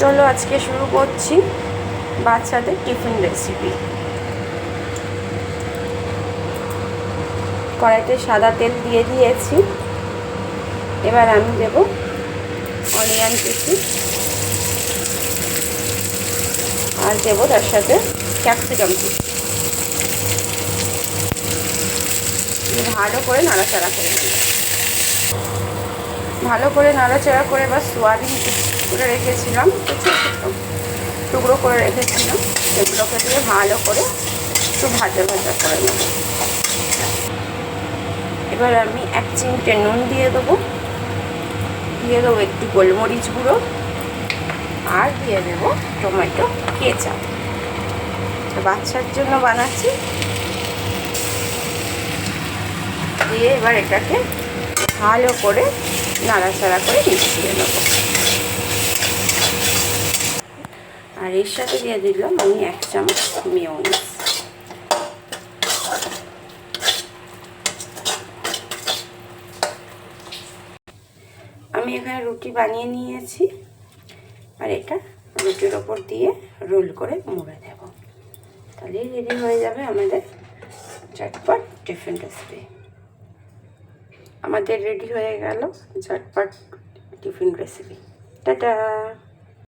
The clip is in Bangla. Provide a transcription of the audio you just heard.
চলো আজকে শুরু করছি বাচ্চাদের টিফিন রেসিপি কড়াইতে সাদা তেল দিয়ে দিয়েছি। এবার আমি দেব অনিয়ন কুচি। আর দেবো তার সাথে ক্যাপসিকাম কুচি। ভালো করে নাড়াচাড়া করে ভালো করে নাড়াচাড়া করে বা সোয়াবিন করে রেখেছিলাম ছোটো ছোটো টুকরো করে রেখেছিলাম। সেগুলোকে দিয়ে ভালো করে একটু ভাজা ভাজা করে নেব। এবার আমি এক চিমটে নুন দিয়ে দেবো। দিয়ে দেবো একটু গোলমরিচ গুঁড়ো আর দিয়ে দেবো টমেটো কেঁচা বাচ্চার জন্য বানাচ্ছি। দিয়ে এবার এটাকে ভালো করে নাড়াচাড়া করে মিশিয়ে নেব। আর এর সাথে দিয়ে দিলাম আমি এক চামচ মিওনিস আমি এখানে রুটি বানিয়ে নিয়েছি আর এটা রুটির ওপর দিয়ে রোল করে মুড়ে দেব। তাহলেই রেডি হয়ে যাবে আমাদের ঝটপট টিফিন রেসিপি। আমাদের রেডি হয়ে গেল ঝটপট টিফিন রেসিপি। টাটা!